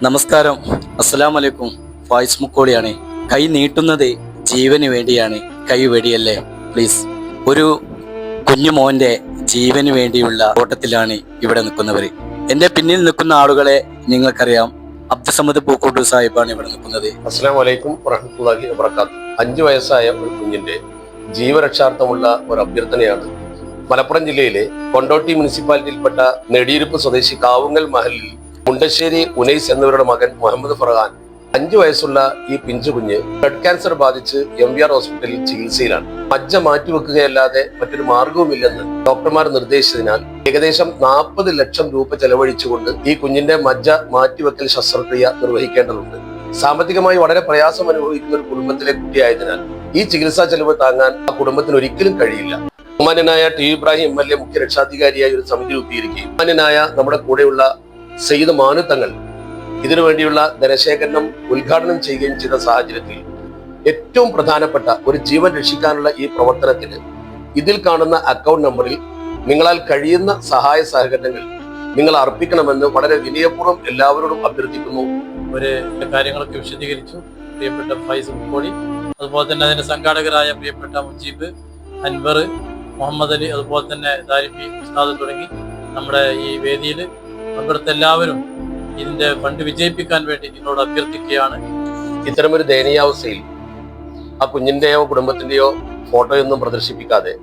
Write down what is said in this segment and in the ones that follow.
നമസ്കാരം. അസ്സലാം വലൈക്കും ഫായിസ് മുക്കോളിയാണ്. കൈ നീട്ടുന്നത് ജീവന് വേണ്ടിയാണ്. കൈ വെടിയല്ലേ? പ്ലീസ്. ഒരു കുഞ്ഞു മോന്റെ ജീവന് വേണ്ടിയുള്ള ഓട്ടത്തിലാണ് ഇവിടെ നിൽക്കുന്നവർ എന്റെ പിന്നിൽ നിൽക്കുന്ന ആളുകളെ നിങ്ങൾക്കറിയാം. അബ്ദുസമദ് പൂക്കോട്ടൂർ സാഹിബാണ് ഇവിടെ നിൽക്കുന്നത്. അസ്സാം വലൈക്കും വറഹമുല്ലാഹി വബർക്കാത്തു അഞ്ചു വയസ്സായ ഒരു കുഞ്ഞിന്റെ ജീവരക്ഷാർത്ഥമുള്ള ഒരു അഭ്യർത്ഥനയാണ്. മലപ്പുറം ജില്ലയിലെ കൊണ്ടോട്ടി മുനിസിപ്പാലിറ്റിയിൽപ്പെട്ട നെടിയിരുപ്പ് സ്വദേശി കാവുങ്ങൽ മഹലിൽ മുണ്ടശ്ശേരി ഉനൈസ് എന്നിവരുടെ മകൻ മുഹമ്മദ് ഫറഹാൻ അഞ്ചു വയസ്സുള്ള ഈ പിഞ്ചു കുഞ്ഞ് ബ്ലഡ് ക്യാൻസർ ബാധിച്ച് എം വി ആർ ഹോസ്പിറ്റലിൽ ചികിത്സയിലാണ്. മജ്ജ മാറ്റിവെക്കുകയല്ലാതെ മറ്റൊരു മാർഗവുമില്ലെന്ന് ഡോക്ടർമാർ നിർദ്ദേശിച്ചതിനാൽ ഏകദേശം നാൽപ്പത് ലക്ഷം രൂപ ചെലവഴിച്ചുകൊണ്ട് ഈ കുഞ്ഞിന്റെ മജ്ജ മാറ്റിവെക്കൽ ശസ്ത്രക്രിയ നിർവഹിക്കേണ്ടതുണ്ട്. സാമ്പത്തികമായി വളരെ പ്രയാസം അനുഭവിക്കുന്ന ഒരു കുടുംബത്തിലെ കുട്ടിയായതിനാൽ ഈ ചികിത്സാ ചെലവ് താങ്ങാൻ ആ കുടുംബത്തിന് ഒരിക്കലും കഴിയില്ല. ബഹുമാന്യനായ T Ibrahim M L A മുഖ്യ രക്ഷാധികാരിയായി ഒരു സമിതി രൂപീകരിക്കുകയും ബഹുമാന്യനായ നമ്മുടെ കൂടെയുള്ള സെയ്ദ് ഇതിനു വേണ്ടിയുള്ള ധനശേഖരണം ഉദ്ഘാടനം ചെയ്യുകയും ചെയ്ത സാഹചര്യത്തിൽ ഏറ്റവും പ്രധാനപ്പെട്ട ഒരു ജീവൻ രക്ഷിക്കാനുള്ള ഈ പ്രവർത്തനത്തിന് ഇതിൽ കാണുന്ന അക്കൗണ്ട് നമ്പറിൽ നിങ്ങളാൽ കഴിയുന്ന സഹായ സഹകരണങ്ങൾ നിങ്ങൾ അർപ്പിക്കണമെന്ന് വളരെ വിനയപൂർവം എല്ലാവരോടും അഭ്യർത്ഥിക്കുന്നു. ഒരു കാര്യങ്ങളൊക്കെ വിശദീകരിച്ചു. പ്രിയപ്പെട്ട ഫൈസ് മുക്കോളി അതുപോലെ തന്നെ അതിന്റെ സംഘാടകരായ പ്രിയപ്പെട്ട മുജീബ് അൻവർ മുഹമ്മദ് അലി അതുപോലെ തന്നെ ദാരിഫി ഉസ്താദ് തുടങ്ങി നമ്മുടെ ഈ വേദിയിൽ പങ്കെടുത്ത എല്ലാവരും ഇതിന്റെ ഫണ്ട് വിജയിപ്പിക്കാൻ വേണ്ടി നിങ്ങളോട് അഭ്യർത്ഥിക്കുകയാണ്. ഇത്തരമൊരു ദയനീയാവസ്ഥയിൽ ആ കുഞ്ഞിന്റെയോ കുടുംബത്തിന്റെയോ ഫോട്ടോയൊന്നും പ്രദർശിപ്പിക്കാതെ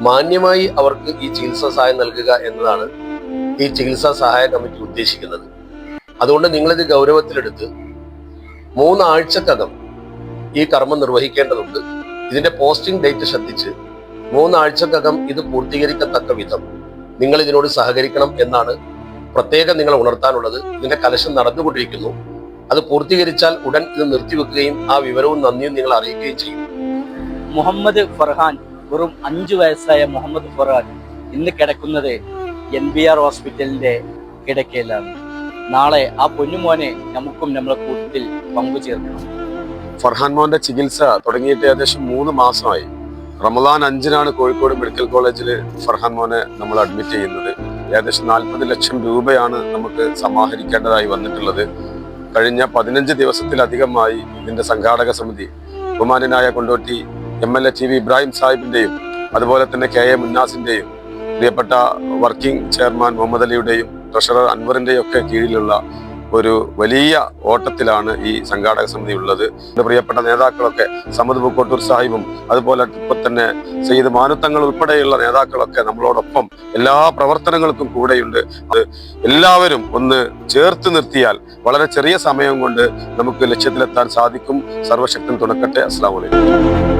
മാന്യമായി അവർക്ക് ഈ ചികിത്സാ സഹായം നൽകുക എന്നതാണ് ഈ ചികിത്സാ സഹായ കമ്മിറ്റി ഉദ്ദേശിക്കുന്നത്. അതുകൊണ്ട് നിങ്ങളിത് ഗൗരവത്തിലെടുത്ത് മൂന്നാഴ്ചക്കകം ഈ കർമ്മം നിർവഹിക്കേണ്ടതുണ്ട്. ഇതിന്റെ പോസ്റ്റിംഗ് ഡേറ്റ് ശ്രദ്ധിച്ച് മൂന്നാഴ്ചക്കകം ഇത് പൂർത്തീകരിക്കത്തക്ക വിധം നിങ്ങൾ ഇതിനോട് സഹകരിക്കണം എന്നാണ് പ്രത്യേകം നിങ്ങൾ ഉണർത്താനുള്ളത് ഇതിന്റെ കലശം നടന്നുകൊണ്ടിരിക്കുന്നു. അത് പൂർത്തീകരിച്ചാൽ ഉടൻ ഇത് നിർത്തിവെക്കുകയും ആ വിവരവും നന്ദിയും നിങ്ങൾ അറിയിക്കുകയും ചെയ്യും. മുഹമ്മദ് ഫർഹാൻ വെറും അഞ്ചു വയസ്സായ മുഹമ്മദ് ഫർഹാൻ ഇന്ന് കിടക്കുന്നത് എൻ ബി ആർ ഹോസ്പിറ്റലിന്റെ കിടക്കയിലാണ്. നാളെ ആ പൊന്നുമോനെ നമുക്കും നമ്മളെ കൂട്ടത്തിൽ പങ്കുചേർക്കണം. ഫർഹാൻ മോന്റെ ചികിത്സ തുടങ്ങിയിട്ട് ഏകദേശം മൂന്ന് മാസമായി. റമദാൻ അഞ്ചിനാണ് കോഴിക്കോട് മെഡിക്കൽ കോളേജിൽ ഫർഹാൻ മോനെ നമ്മൾ അഡ്മിറ്റ് ചെയ്യുന്നത്. ഏകദേശം നാൽപ്പത് ലക്ഷം രൂപയാണ് നമുക്ക് സമാഹരിക്കേണ്ടതായി വന്നിട്ടുള്ളത്. കഴിഞ്ഞ പതിനഞ്ച് ദിവസത്തിലധികമായി ഇതിന്റെ സംഘാടക സമിതി ബഹുമാനനായ Kondotty M L A T V Ibrahim സാഹിബിന്റെയും അതുപോലെ തന്നെ കെ എ മുന്നാസിന്റെയും പ്രിയപ്പെട്ട വർക്കിംഗ് ചെയർമാൻ മുഹമ്മദ് അലിയുടെയും ട്രഷറർ അൻവറിന്റെയും ഒക്കെ കീഴിലുള്ള ഒരു വലിയ ഓട്ടത്തിലാണ് ഈ സംഘാടക സമിതി ഉള്ളത്. എന്റെ പ്രിയപ്പെട്ട നേതാക്കളൊക്കെ സമദ് പൂക്കോട്ടൂർ സാഹിബും അതുപോലെ ഇപ്പൊ തന്നെ സെയ്ദ് മാനുത്തങ്ങൾ ഉൾപ്പെടെയുള്ള നേതാക്കളൊക്കെ നമ്മളോടൊപ്പം എല്ലാ പ്രവർത്തനങ്ങൾക്കും കൂടെയുണ്ട്. അത് എല്ലാവരും ഒന്ന് ചേർത്ത് നിർത്തിയാൽ വളരെ ചെറിയ സമയം കൊണ്ട് നമുക്ക് ലക്ഷ്യത്തിലെത്താൻ സാധിക്കും. സർവശക്തൻ തുടക്കട്ടെ അസ്സാം വലൈക്കും